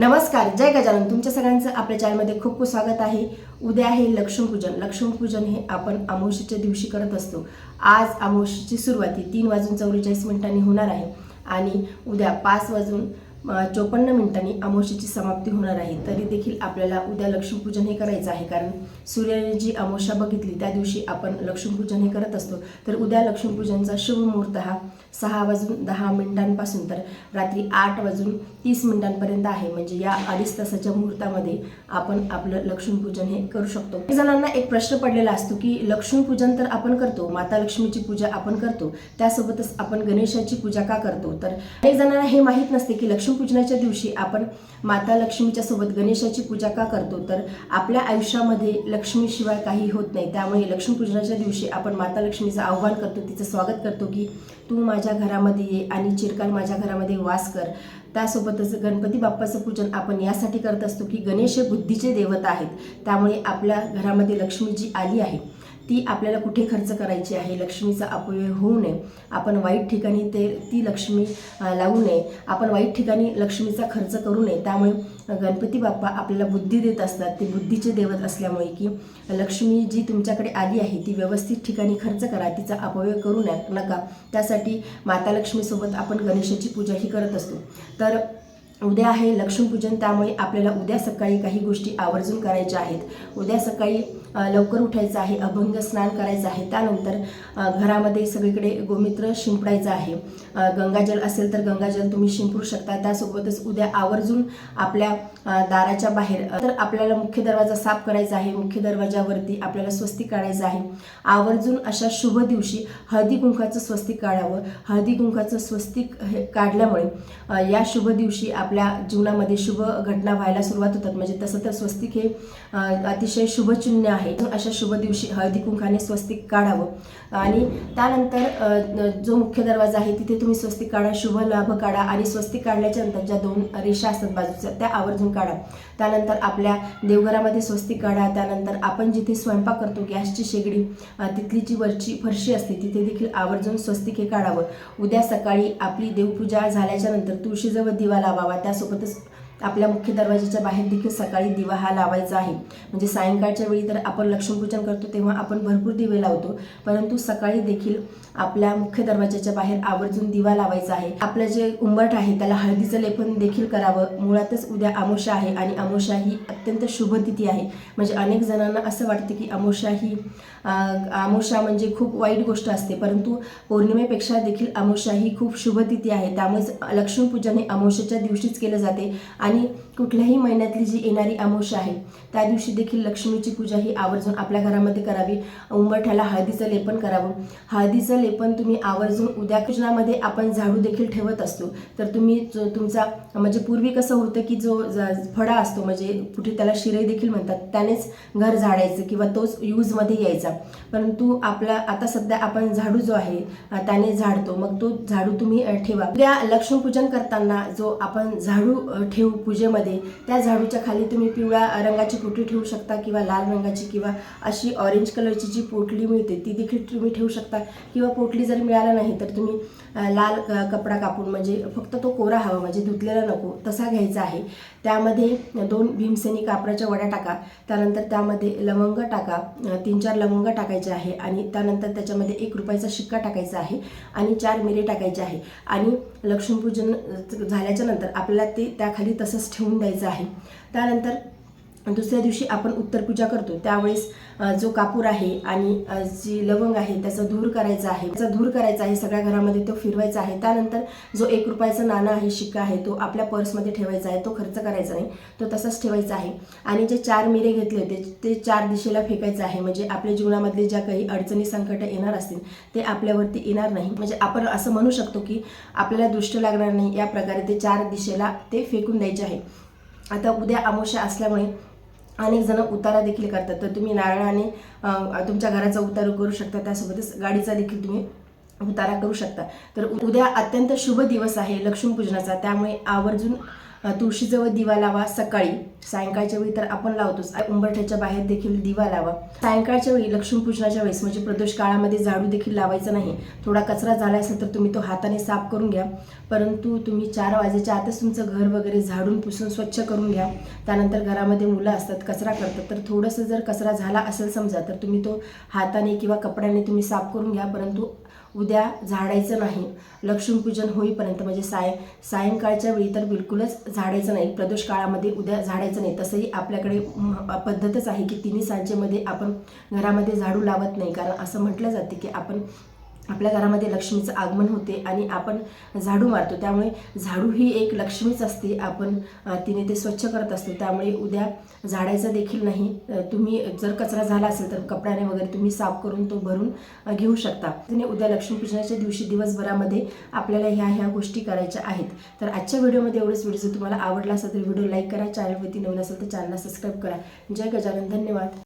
नमस्कार जय गजानन. तुमच्या सगळ्यांचं आपल्या चॅनलमध्ये खूप खूप स्वागत आहे. उद्या आहे लक्ष्मीपूजन. लक्ष्मीपूजन हे आपण अमावशीच्या दिवशी करत असतो. आज अमावशीची सुरुवात ही तीन वाजून चौवेचाळीस मिनिटांनी होणार आहे. आणि उद्या पाच वाजून चोपन्न मिनिटांनी अमावश्याची समाप्ती होणार आहे. तरी देखील आपल्याला उद्या लक्ष्मीपूजन हे करायचं आहे. कारण सूर्याने जी अमावस्या बघितली त्या दिवशी आपण लक्ष्मीपूजन हे करत असतो. तर उद्या लक्ष्मीपूजनचा शुभ मुहूर्त हा सहा वाजून दहा मिनिटांपासून तर रात्री आठ वाजून तीस मिनिटांपर्यंत आहे. म्हणजे या अडीच तासाच्या मुहूर्तामध्ये आपण आपलं लक्ष्मीपूजन हे करू शकतो. काही जणांना एक प्रश्न पडलेला असतो की लक्ष्मीपूजन तर आपण करतो माता लक्ष्मीची पूजा आपण करतो त्यासोबतच आपण गणेशाची पूजा का करतो? तर अनेक जणांना हे माहीत नसते की लक्ष्मी लक्ष्मीपूजनाच्या दिवशी आपण माता लक्ष्मीच्या सोबत गणेशाची पूजा का करतो? तर आपल्या आयुष्यामध्ये लक्ष्मीशिवाय काही होत नाही. त्यामुळे लक्ष्मीपूजनाच्या दिवशी आपण माता लक्ष्मीचं आव्हान करतो तिचं स्वागत करतो की तू माझ्या घरामध्ये ये आणि चिरकाल माझ्या घरामध्ये वास कर. त्यासोबतच गणपती बाप्पाचं पूजन आपण यासाठी करत असतो की गणेश हे बुद्धीचे देवता आहेत. त्यामुळे आपल्या घरामध्ये लक्ष्मी जी आली आहे. ती आपल्याला कुठे खर्च करायची आहे? लक्ष्मीचा अपव्यय होऊ नये. आपण वाईट ठिकाणी ते ती लक्ष्मी लावू नये. आपण वाईट ठिकाणी लक्ष्मीचा खर्च करू नये. त्यामुळे गणपती बाप्पा आपल्याला बुद्धी देत असतात. ते बुद्धीचे देवत असल्यामुळे की लक्ष्मी जी तुमच्याकडे आली आहे ती व्यवस्थित ठिकाणी खर्च करा. तिचा अपव्यय करू नये नका. त्यासाठी माता लक्ष्मीसोबत आपण गणेशाची पूजा ही करत असतो. तर उद्या आहे लक्ष्मीपूजन त्यामुळे आपल्याला उद्या सकाळी काही गोष्टी आवर्जून करायच्या आहेत. उद्या सकाळी लवकर उठायचं आहे अभंग स्नान करायचं आहे. त्यानंतर घरामध्ये सगळीकडे गोमित्र शिंपडायचं आहे. गंगाजल असेल तर गंगाजल तुम्ही शिंपडू शकता. त्यासोबतच उद्या आवर्जून आपल्या दाराच्या बाहेर तर आपल्याला मुख्य दरवाजा साफ करायचा आहे. मुख्य दरवाजावरती आपल्याला स्वस्तिक काढायचं आहे. आवर्जून अशा शुभ दिवशी हळदी कुंकाचं स्वस्तिक काढावं. हळदी कुंकाचं स्वस्तिक हे काढल्यामुळे या शुभ दिवशी आप आपल्या जीवनामध्ये शुभ घटना व्हायला सुरुवात होतात. म्हणजे तसं तर स्वस्तिक हे अतिशय शुभचिन्ह आहे. अशा शुभ दिवशी हळदी कुंकाने स्वस्तिक काढावं. आणि त्यानंतर जो मुख्य दरवाजा आहे तिथे तुम्ही स्वस्तिक काढा शुभ लाभ काढा आणि स्वस्तिक काढल्याच्या नंतर ज्या दोन रेषा असतात बाजूच्या त्या आवर्जून काढा. त्यानंतर आपल्या देवघरामध्ये स्वस्तिक काढा. त्यानंतर आपण जिथे स्वयंपाक करतो गॅसची शेगडी तिथली जी वरची फरशी असते तिथे देखील आवर्जून स्वस्तिक हे काढावं. उद्या सकाळी आपली देवपूजा झाल्याच्यानंतर तुळशीजवळ दिवा लावावा. त्यासोबतच आपल्या मुख्य दरवाजाच्या बाहेर देखील सकाळी दिवा हा लावायचा आहे. म्हणजे सायंकाळच्या वेळी तर आपण लक्ष्मीपूजन करतो तेव्हा आपण भरपूर दिवे लावतो. परंतु सकाळी देखील आपल्या मुख्य दरवाजाच्या बाहेर आवर्जून दिवा लावायचा आहे. आपलं जे उंबरठ आहे त्याला हळदीचं लेपन देखील करावं. मुळातच उद्या अमोशा आहे आणि अमोशा ही अत्यंत शुभ तिथी आहे. म्हणजे अनेक जणांना असं वाटतं की अमोशा ही अमोशा म्हणजे खूप वाईट गोष्ट असते. परंतु पौर्णिमेपेक्षा देखील अमोशा ही खूप शुभ तिथी आहे. त्यामुळेच लक्ष्मीपूजन हे अमोशाच्या दिवशीच केलं जाते. आणि money. कुठल्याही महिन्यातली जी येणारी अमावस्या आहे त्या दिवशी देखील लक्ष्मीची पूजा ही आवर्जून आपल्या घरामध्ये करावी. उंबरठ्याला हळदीचं लेपन करावं. हळदीचं लेपन तुम्ही आवर्जून उद्या कृष्णामध्ये आपण झाडू देखील ठेवत असतो. तर तुम्ही जो तुमचा म्हणजे पूर्वी कसं होतं की जो ज- फडा असतो म्हणजे कुठे त्याला शिरे देखील म्हणतात त्यानेच घर झाडायचं किंवा तोच यूजमध्ये यायचा. परंतु आपला आता सध्या आपण झाडू जो आहे त्याने झाडतो. मग तो झाडू तुम्ही ठेवा. उद्या लक्ष्मीपूजन करताना जो आपण झाडू ठेवू पूजेमध्ये त्या झाडूच्या खाली तुम्ही पिवळ्या रंगाची पोटली ठेवू शकता किंवा लाल रंगाची किंवा अशी ऑरेंज कलरची जी पोटली मिळते ती देखील तुम्ही ठेवू शकता. किंवा पोटली जर मिळाला नाही तर तुम्ही लाल कपडा कापून म्हणजे फक्त तो कोरा हवा म्हणजे धुतलेला नको तसा घ्यायचा आहे. त्यामध्ये दोन भीमसेनी कापडाच्या वड्या टाका त्यानंतर त्यामध्ये लवंग टाका तीन चार लवंग टाकायचे आहे आणि त्यानंतर त्याच्यामध्ये एक रुपयाचा शिक्का टाकायचा आहे आणि चार मिरे टाकायचे आहे. आणि लक्ष्मीपूजन झाल्याच्यानंतर आपल्याला ते त्याखाली तसंच ठेवून द्यायचा आहे. त्यानंतर दुसऱ्या दिवशी आपण उत्तर पूजा करतो. त्यावेळेस जो कापूर आहे आणि जी लवंग आहे त्याचा धूर करायचा आहे. त्याचा धूर करायचा आहे सगळ्या घरामध्ये तो फिरवायचा आहे. त्यानंतर जो एक रुपयाचा नाणं आहे शिक्का आहे तो आपल्या पर्समध्ये ठेवायचा आहे. तो खर्च करायचा नाही. तो तसाच ठेवायचा आहे. आणि जे चार मिरे घेतले होते ते चार दिशेला फेकायचं आहे. म्हणजे आपल्या जीवनामधले ज्या काही अडचणी संकट येणार असतील ते आपल्यावरती येणार नाही. म्हणजे आपण असं म्हणू शकतो की आपल्याला दृष्ट लागणार नाही. या प्रकारे ते चार दिशेला ते फेकून द्यायचे आहे. आता उद्या अमावस्या असल्यामुळे अनेक जण उतारा देखील करतात. तर तुम्ही नारळाने तुमच्या घराचा उतारा करू शकता. त्यासोबतच गाडीचा देखील तुम्ही उतारा करू शकता. तर उद्या अत्यंत शुभ दिवस आहे लक्ष्मीपूजनाचा. त्यामुळे आवर्जून तुळशीजवळ दिवा लावा सकाळी. सायंकाळच्या वेळी तर आपण लावतोच. उंबरठ्याच्या बाहेर देखील दिवा लावा. सायंकाळच्या वेळी लक्ष्मीपूजनाच्या वेळेस म्हणजे प्रदोष काळामध्ये झाडू देखील लावायचा नाही. थोडा कचरा झाला असेल तर तुम्ही तो हाताने साफ करून घ्या. परंतु तुम्ही चार वाजेच्या आतच तुमचं घर वगैरे झाडून पुसून स्वच्छ करून घ्या. त्यानंतर घरामध्ये मुलं असतात कचरा करतात. तर थोडंसं जर कचरा झाला असेल समजा तर तुम्ही तो हाताने किंवा कपड्याने तुम्ही साफ करून घ्या. परंतु उद्या झाडायचं नाही. लक्ष्मीपूजन होईपर्यंत म्हणजे साय सायंकाळच्या वेळी तर बिलकुलच झाडायचं नाही. प्रदोष काळामध्ये उद्या झाडायचं नाही. तसंही आपल्याकडे पद्धतच आहे की तिन्ही सांजेमध्ये आपण घरामध्ये झाडू लावत नाही. कारण असं म्हटलं जाते की आपण आपल्या घरामध्ये लक्ष्मीचं आगमन होते आणि आपण झाडू मारतो. त्यामुळे झाडू ही एक लक्ष्मीच असते. आपण तिने ते स्वच्छ करत असतो. त्यामुळे उद्या झाडायचं देखील नाही. तुम्ही जर कचरा झाला असेल तर कपड्याने वगैरे तुम्ही साफ करून तो भरून घेऊ शकता. तिने उद्या लक्ष्मीपूजनाच्या दिवशी दिवसभरामध्ये आपल्याला ह्या ह्या गोष्टी करायच्या आहेत. तर आजच्या व्हिडिओमध्ये एवढंच. व्हिडिओ जर तुम्हाला आवडला असेल तर व्हिडिओ लाईक करा. चॅनलवरती नवीन असेल तर चॅनलला सबस्क्राईब करा. जय गजानन. धन्यवाद.